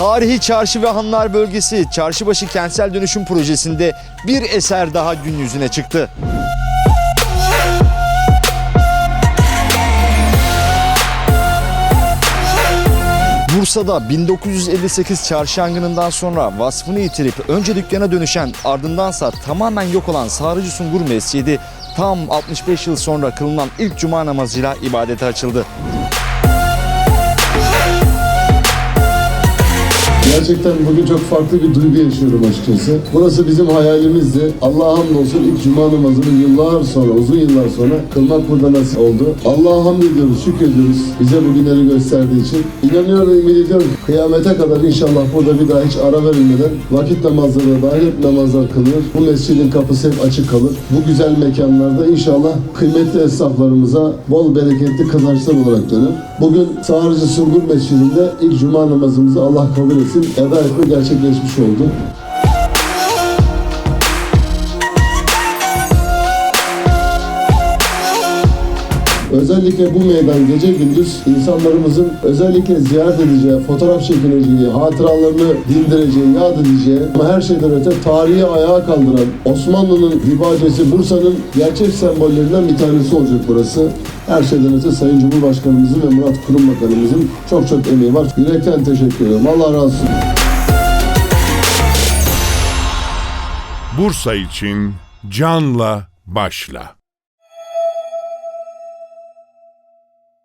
Tarihi Çarşı ve Hanlar Bölgesi Çarşıbaşı Kentsel Dönüşüm Projesi'nde bir eser daha gün yüzüne çıktı. Bursa'da 1958 çarşı yangınından sonra vasfını yitirip önce dükkana dönüşen ardındansa tamamen yok olan Sarıcı Sungur Mescidi tam 65 yıl sonra kılınan ilk cuma namazıyla ibadete açıldı. Gerçekten bugün çok farklı bir duygu yaşıyorum açıkçası. Burası bizim hayalimizdi. Allah'a hamdolsun ilk cuma namazını yıllar sonra, uzun yıllar sonra kılmak burada nasip oldu. Allah'a hamd ediyoruz, şükrediyoruz bize bu günleri gösterdiği için. İnanıyorum, ümit ediyorum kıyamete kadar inşallah burada bir daha hiç ara verilmeden vakit namazları dahil hep namazlar kılınır. Bu mescidin kapısı hep açık kalır. Bu güzel mekanlarda inşallah kıymetli esnaflarımıza bol bereketli kazançlar olarak döner. Bugün Sağırcı Sungur Mescidi'nde ilk cuma namazımızı Allah kabul etsin. Eda etme gerçekleşmiş oldu. Özellikle bu meydan gece gündüz insanlarımızın özellikle ziyaret edeceği, fotoğraf çekineceği, hatıralarını dindireceği, yad edeceği ama her şeyden öte tarihi ayağa kaldıran Osmanlı'nın hibacesi Bursa'nın gerçek sembollerinden bir tanesi olacak burası. Her şeyden öte Sayın Cumhurbaşkanımızın ve Murat Kurum Bakanımızın çok çok emeği var. Yürekten teşekkür ederim. Allah razı olsun. Bursa için canla başla.